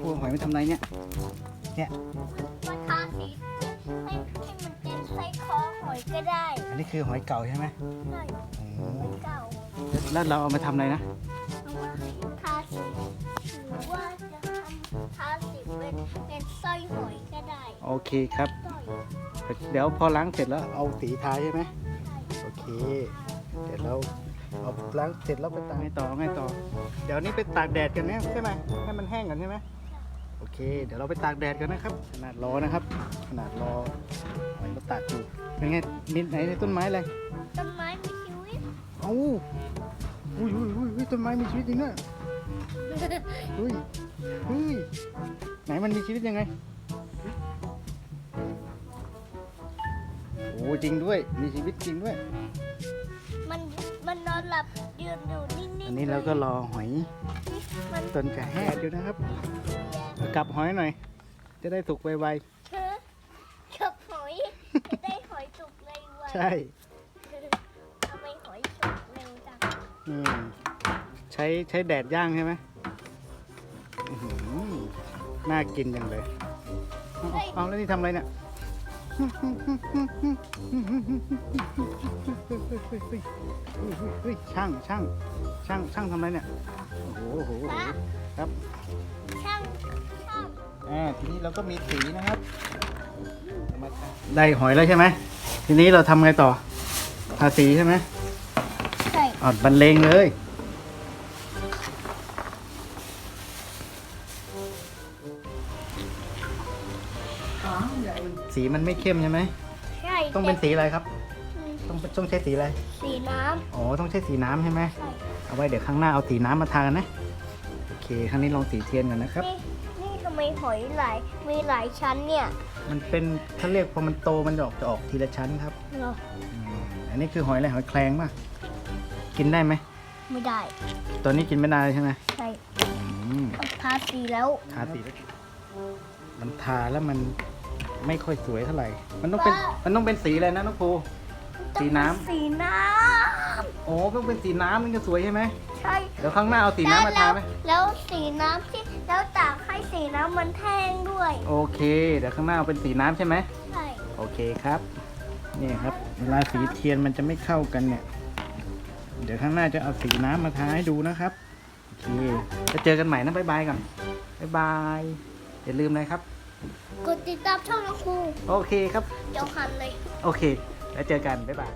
พวกหอยมันทำอะไรเนี่ยมาทาสีให้ให้มันเป็นไส้คอหอยก็ได้อันนี้คือหอยเก่าใช่ไหมใช่อืหมอยเก่าแล้วเราเอามาทำอะไรนะเอามาทาสีหรือว่าจะทำทาสีเป็นเป็นสร้อยหอยก็ได้โอเคครับ สร้อยเดี๋ยวพอล้างเสร็จแล้วเอาสีทาใช่ไหม ใช่โอเค เดี๋ยวเราเอาล้างเสร็จแล้วไปตากไงต่อไงต่อ เดี๋ยวนี้ไปตากแดดกันนะใช่ไหมให้มันแห้งก่อนใช่ไหม โอเค เดี๋ยวเราไปตากแดดกันนะครับ ขนาดรอนะครับ ขนาดรอหอยเราตากอยู่เป็นไงนิดไหนในต้นไม้อะไรต้นไม้มีชีวิตเอ้าอุ้ยอุ้ยอุ้ยอุ้ยต้นไม้มีชีวิตจริงด้วยอุ้ยอุ้ยไหนมันมีชีวิตยังไงโอ้จริงด้วยมีชีวิตจริงด้วย มันมันนอนหลับยืนอยู่นิ่งๆอันนี้เราก็รอหอยมันจนจะแห้งอยู่นะครับเอา กลับหอยหน่อย จะได้สุกไวเธอจับหอยจะได้หอยสุกเลยวัๆ ใช่ ทำไมหอยสุกเร็วจังอืมใช้ใช้แดดย่างใช่ไหมอื้อหือน่ากินจังเลย เอาเอาเอาแล้วนี่ทำอะไรเนี่ยเฮ้ยช่างช่าง ช่างช่างทำอะไรเนี่ยโอ้โหโอ้โหโอ้โหครับช่างช่างอ่าทีนี้เราก็มีสีนะครับเอามาทาได้หอยแล้วใช่ไหมทีนี้เราทำไงต่อทาสีใช่ไหมใช่อ่อนบรรเลงเลยสีมันไม่เข้มใช่ไหมใช่ต้องเป็นแต่สีอะไรครับอืม ต้องต้องใช้สีอะไร สีน้อ๋อ ต้องใช้สีน้ำใช่ไหมำใช่เอาไว้เดี๋ยวข้างหน้าเอาสีน้ำมาทากันนะ โอเค ครั้งนี้ลองสีเทียนกันนะครับ นี่นี่ทำไมหอยหลายมีหลายชั้นเนี่ยมันเป็นเขาเรียกพอมันโตมันจะออกจะออกทีละชั้นครับเหรออืมอันนี้คือหอยอะไรหอยแครงป่ะ กินได้ไหม ไม่ได้ตอนนี้กินไม่ได้ใช่ไหมใช่อืมต้องทาสีแล้วทาสีแล้วมันทาแล้วมันไม่ค่อยสวยเท่าไหร่ มันต้องเป็นบ้ามันต้องเป็นสีอะไรนะน้องภู สีน้ำสีน้โอ้ต้องเป็นสีน้ำมันจะสวยใช่ไหมำใช่เดี๋ยวข้างหน้าเอาสีน้ำมาทาไหมแล้วแล้วสีน้ำที่แล้วตากให้สีน้ำมันแห้งด้วย โอเค เดี๋ยวข้างหน้าเอาเป็นสีน้ำใช่ไหมใช่โอเคครับนี่ครับเวลาสีเทียนมันจะไม่เข้ากันเนี่ย เดี๋ยวข้างหน้าจะเอาสีน้ำมาทาให้ดูนะครับโอเคจะเจอกันใหม่นะบ๊ายบายก่อนบ๊ายบายอย่าลืมนะครับกดติดตามช่องน้องครูโอเคครับเดี๋ยวหันเลย โอเค แล้วเจอกัน บ๊ายบาย